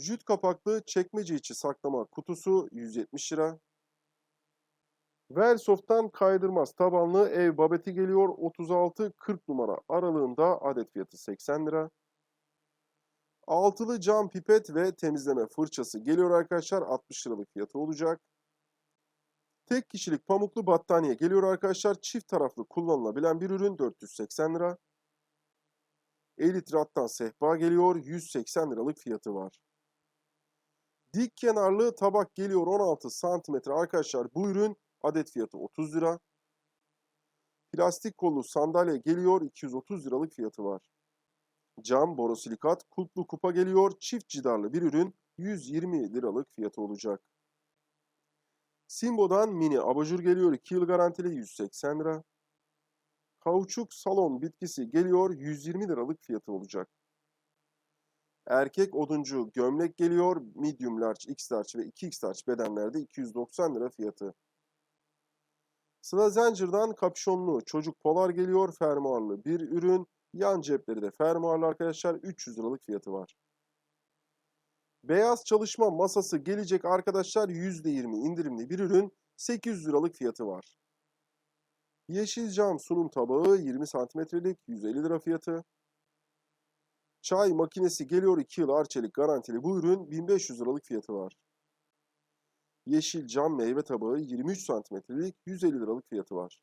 Jüt kapaklı çekmece içi saklama kutusu 170 lira. Versoft'tan kaydırmaz tabanlı ev babeti geliyor 36-40 numara aralığında adet fiyatı 80 lira. Altılı cam pipet ve temizleme fırçası geliyor arkadaşlar 60 liralık fiyatı olacak. Tek kişilik pamuklu battaniye geliyor arkadaşlar. Çift taraflı kullanılabilen bir ürün 480 lira. Elit rattan sehpa geliyor 180 liralık fiyatı var. Dik kenarlı tabak geliyor 16 santimetre arkadaşlar. Bu ürün adet fiyatı 30 lira. Plastik kollu sandalye geliyor 230 liralık fiyatı var. Cam borosilikat kulplu kupa geliyor. Çift cidarlı bir ürün 120 liralık fiyatı olacak. Simbo'dan mini abajur geliyor 2 yıl garantili 180 lira. Kauçuk salon bitkisi geliyor 120 liralık fiyatı olacak. Erkek oduncu gömlek geliyor medium large, x large ve 2x large bedenlerde 290 lira fiyatı. Sıla Zincir'dan kapşonlu çocuk polar geliyor fermuarlı bir ürün. Yan cepleri de fermuarlı arkadaşlar 300 liralık fiyatı var. Beyaz çalışma masası gelecek arkadaşlar %20 indirimli bir ürün 800 liralık fiyatı var. Yeşil cam sunum tabağı 20 santimetrelik 150 lira fiyatı. Çay makinesi geliyor 2 yıl arçelik garantili bu ürün 1500 liralık fiyatı var. Yeşil cam meyve tabağı 23 santimetrelik 150 liralık fiyatı var.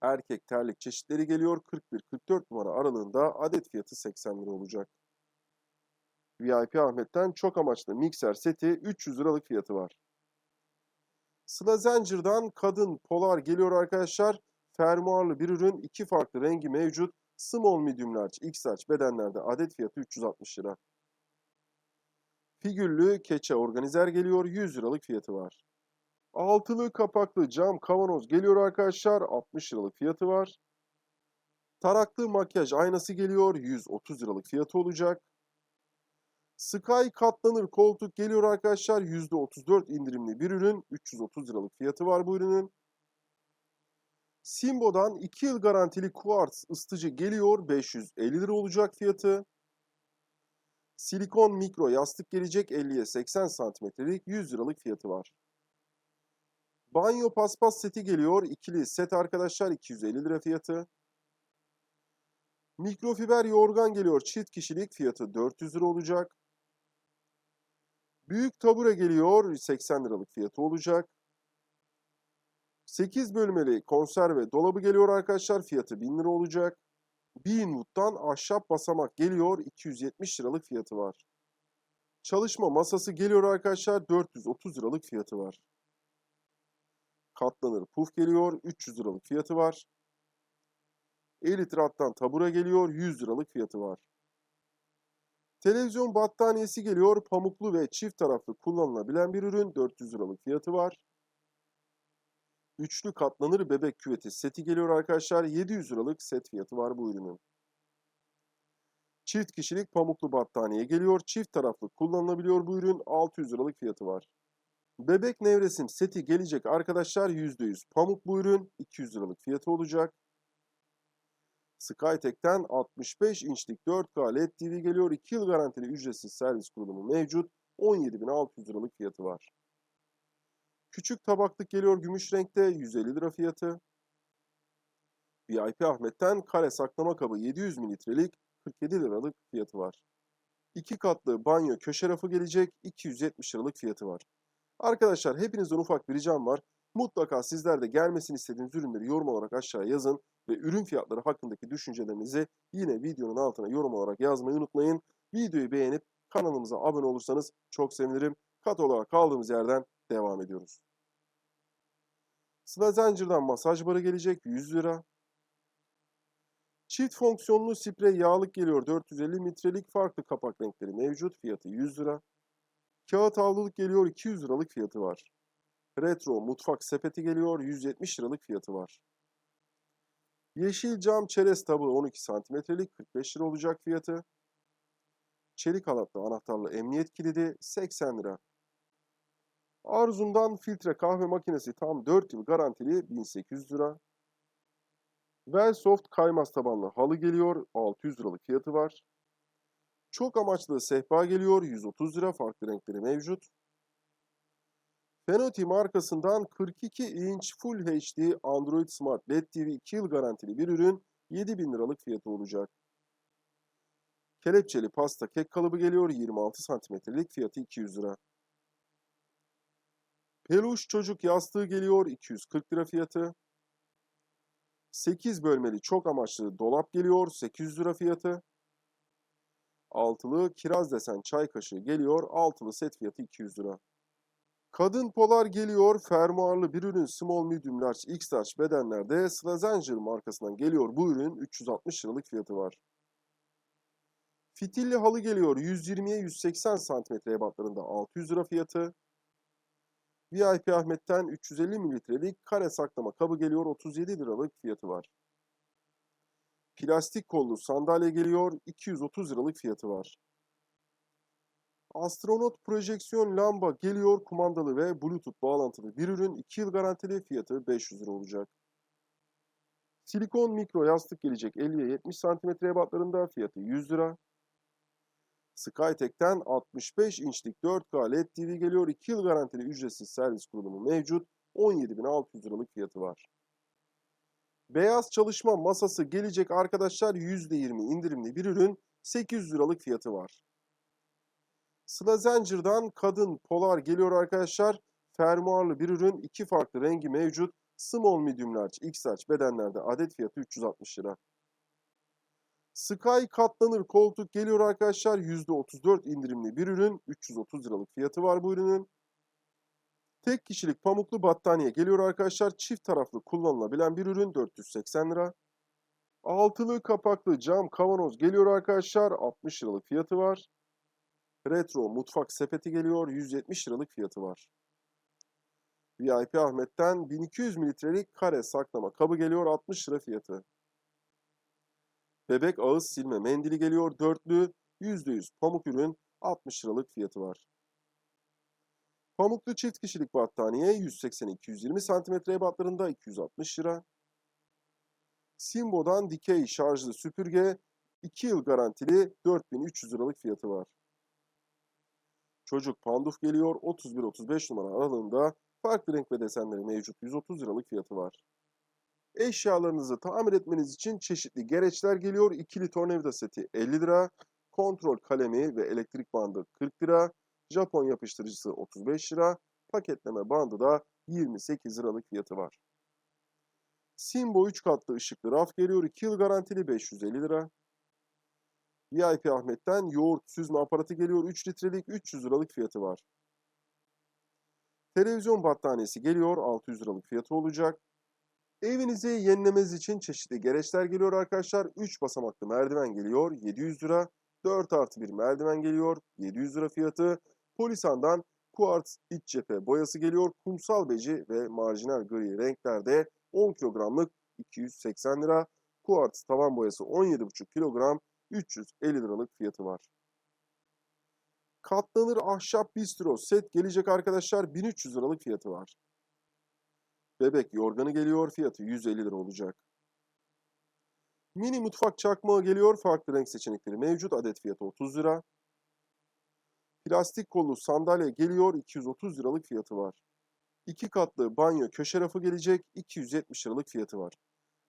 Erkek terlik çeşitleri geliyor 41-44 numara aralığında adet fiyatı 80 lira olacak. VIP Ahmet'ten çok amaçlı mikser seti 300 liralık fiyatı var. Sıla Zincir'dan kadın polar geliyor arkadaşlar. Fermuarlı bir ürün iki farklı rengi mevcut. Small medium large, x large bedenlerde adet fiyatı 360 lira. Figürlü keçe organizer geliyor 100 liralık fiyatı var. Altılı kapaklı cam kavanoz geliyor arkadaşlar 60 liralık fiyatı var. Taraklı makyaj aynası geliyor 130 liralık fiyatı olacak. Sky katlanır koltuk geliyor arkadaşlar. %34 indirimli bir ürün. 330 liralık fiyatı var bu ürünün. Simbo'dan 2 yıl garantili kuartz ısıtıcı geliyor. 550 lira olacak fiyatı. Silikon mikro yastık gelecek 50'ye 80 santimetrelik 100 liralık fiyatı var. Banyo paspas seti geliyor. ikili set arkadaşlar 250 lira fiyatı. Mikrofiber yorgan geliyor. Çift kişilik fiyatı 400 lira olacak. Büyük tabure geliyor. 80 liralık fiyatı olacak. 8 bölmeli konserve dolabı geliyor arkadaşlar. Fiyatı 1000 lira olacak. Beanwood'dan ahşap basamak geliyor. 270 liralık fiyatı var. Çalışma masası geliyor arkadaşlar. 430 liralık fiyatı var. Katlanır puf geliyor. 300 liralık fiyatı var. Elit rattan tabure geliyor. 100 liralık fiyatı var. Televizyon battaniyesi geliyor. Pamuklu ve çift taraflı kullanılabilen bir ürün. 400 liralık fiyatı var. Üçlü katlanır bebek küveti seti geliyor arkadaşlar. 700 liralık set fiyatı var bu ürünün. Çift kişilik pamuklu battaniye geliyor. Çift taraflı kullanılabiliyor bu ürün. 600 liralık fiyatı var. Bebek nevresim seti gelecek arkadaşlar. %100 pamuk bu ürün. 200 liralık fiyatı olacak. Skytek'ten 65 inçlik 4K LED TV geliyor. 2 yıl garantili ücretsiz servis kurulumu mevcut. 17.600 liralık fiyatı var. Küçük tabaklık geliyor gümüş renkte 150 lira fiyatı. VIP Ahmet'ten kare saklama kabı 700 mililitrelik 47 liralık fiyatı var. İki katlı banyo köşe rafı gelecek 270 liralık fiyatı var. Arkadaşlar hepinizden ufak bir ricam var. Mutlaka sizler de gelmesini istediğiniz ürünleri yorum olarak aşağıya yazın ve ürün fiyatları hakkındaki düşüncelerinizi yine videonun altına yorum olarak yazmayı unutmayın. Videoyu beğenip kanalımıza abone olursanız çok sevinirim. Kat olarak kaldığımız yerden devam ediyoruz. Sıla Zincir'den masaj barı gelecek 100 lira. Çift fonksiyonlu sprey yağlık geliyor 450 litrelik farklı kapak renkleri mevcut fiyatı 100 lira. Kağıt havluluk geliyor 200 liralık fiyatı var. Retro mutfak sepeti geliyor 170 liralık fiyatı var. Yeşil cam çerez tabağı 12 santimetrelik 45 lira olacak fiyatı. Çelik halatlı anahtarlı emniyet kilidi 80 lira. Arzum'dan filtre kahve makinesi tam 4 yıl garantili 1800 lira. Velsoft kaymaz tabanlı halı geliyor 600 liralık fiyatı var. Çok amaçlı sehpa geliyor 130 lira farklı renkleri mevcut. Fenoti markasından 42 inç Full HD Android Smart LED TV 2 yıl garantili bir ürün 7000 liralık fiyatı olacak. Kelepçeli pasta kek kalıbı geliyor 26 santimetrelik fiyatı 200 lira. Peluş çocuk yastığı geliyor 240 lira fiyatı. 8 bölmeli çok amaçlı dolap geliyor 800 lira fiyatı. Altılı kiraz desen çay kaşığı geliyor altılı set fiyatı 200 lira. Kadın polar geliyor fermuarlı bir ürün small medium large x large bedenlerde Slazenger markasından geliyor bu ürün 360 liralık fiyatı var. Fitilli halı geliyor 120'ye 180 cm ebatlarında 600 lira fiyatı. VIP Ahmet'ten 350 mililitrelik kare saklama kabı geliyor 37 liralık fiyatı var. Plastik kollu sandalye geliyor 230 liralık fiyatı var. Astronot projeksiyon lamba geliyor kumandalı ve bluetooth bağlantılı bir ürün 2 yıl garantili fiyatı 500 lira olacak. Silikon mikro yastık gelecek 50'ye 70 cm ebatlarında fiyatı 100 lira. Skytek'ten 65 inçlik 4K LED TV geliyor. 2 yıl garantili ücretsiz servis kurulumu mevcut. 17.600 liralık fiyatı var. Beyaz çalışma masası gelecek arkadaşlar %20 indirimli bir ürün 800 liralık fiyatı var. Slazenger'dan kadın polar geliyor arkadaşlar. Fermuarlı bir ürün iki farklı rengi mevcut. Small medium large x large bedenlerde adet fiyatı 360 lira. Sky katlanır koltuk geliyor arkadaşlar. %34 indirimli bir ürün. 330 liralık fiyatı var bu ürünün. Tek kişilik pamuklu battaniye geliyor arkadaşlar. Çift taraflı kullanılabilen bir ürün 480 lira. Altılı kapaklı cam kavanoz geliyor arkadaşlar. 60 liralık fiyatı var. Retro mutfak sepeti geliyor. 170 liralık fiyatı var. VIP Ahmet'ten 1200 mililitrelik kare saklama kabı geliyor. 60 lira fiyatı. Bebek ağız silme mendili geliyor. Dörtlü %100 pamuk ürün 60 liralık fiyatı var. Pamuklu çift kişilik battaniye 180-220 cm ebatlarında 260 lira. Simbo'dan dikey şarjlı süpürge 2 yıl garantili 4300 liralık fiyatı var. Çocuk panduf geliyor 31-35 numara aralığında farklı renk ve desenleri mevcut 130 liralık fiyatı var. Eşyalarınızı tamir etmeniz için çeşitli gereçler geliyor. İkili tornavida seti 50 lira, kontrol kalemi ve elektrik bandı 40 lira, Japon yapıştırıcısı 35 lira, paketleme bandı da 28 liralık fiyatı var. Simbo 3 katlı ışıklı raf geliyor. 2 yıl garantili 550 lira. VIP Ahmet'ten yoğurt süzme aparatı geliyor. 3 litrelik 300 liralık fiyatı var. Televizyon battaniyesi geliyor. 600 liralık fiyatı olacak. Evinizi yenilemeniz için çeşitli gereçler geliyor arkadaşlar. 3 basamaklı merdiven geliyor 700 lira. 4 artı 1 merdiven geliyor 700 lira fiyatı. Polisan'dan kuartz iç cephe boyası geliyor. Kumsal beci ve marjinal gri renklerde 10 kilogramlık 280 lira. Kuartz tavan boyası 17,5 kilogram 350 liralık fiyatı var. Katlanır ahşap bistro set gelecek arkadaşlar 1300 liralık fiyatı var. Bebek yorganı geliyor. Fiyatı 150 lira olacak. Mini mutfak çakmağı geliyor. Farklı renk seçenekleri mevcut. Adet fiyatı 30 lira. Plastik kollu sandalye geliyor. 230 liralık fiyatı var. İki katlı banyo köşe rafı gelecek. 270 liralık fiyatı var.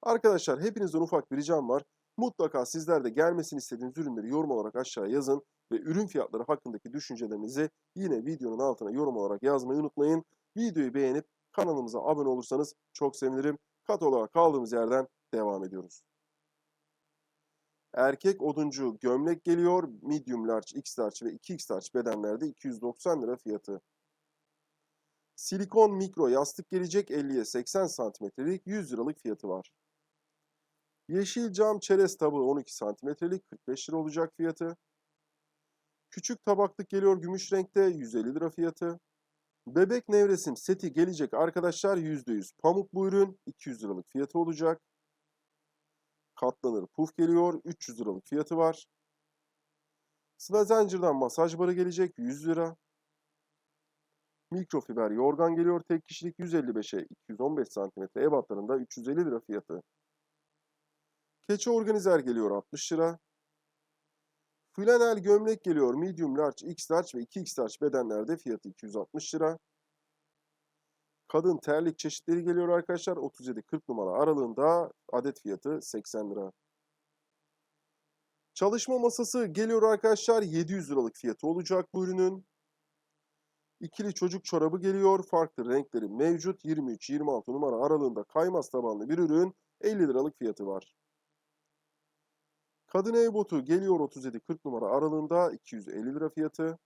Arkadaşlar hepinizden ufak bir ricam var. Mutlaka sizler de gelmesini istediğiniz ürünleri yorum olarak aşağıya yazın. Ve ürün fiyatları hakkındaki düşüncelerinizi yine videonun altına yorum olarak yazmayı unutmayın. Videoyu beğenip Kanalımıza abone olursanız çok sevinirim. Kat olarak kaldığımız yerden devam ediyoruz. Erkek oduncu gömlek geliyor. Medium large, x large ve 2x large bedenlerde 290 lira fiyatı. Silikon mikro yastık gelecek 50'ye 80 santimetrelik 100 liralık fiyatı var. Yeşil cam çerez tabağı 12 santimetrelik 45 lira olacak fiyatı. Küçük tabaklık geliyor gümüş renkte 150 lira fiyatı. Bebek nevresim seti gelecek arkadaşlar %100 pamuk bu ürün 200 liralık fiyatı olacak. Katlanır puf geliyor 300 liralık fiyatı var. Sıla zincirden masaj barı gelecek 100 lira. Mikrofiber yorgan geliyor tek kişilik 155'e 215 cm ebatlarında 350 lira fiyatı. Keçi organizer geliyor 60 lira. Flanel gömlek geliyor. Medium large, X large ve 2X large bedenlerde fiyatı 260 lira. Kadın terlik çeşitleri geliyor arkadaşlar. 37-40 numara aralığında adet fiyatı 80 lira. Çalışma masası geliyor arkadaşlar. 700 liralık fiyatı olacak bu ürünün. İkili çocuk çorabı geliyor. Farklı renkleri mevcut. 23-26 numara aralığında kaymaz tabanlı bir ürün. 50 liralık fiyatı var. Kadın ev botu geliyor 37-40 numara aralığında 250 lira fiyatı.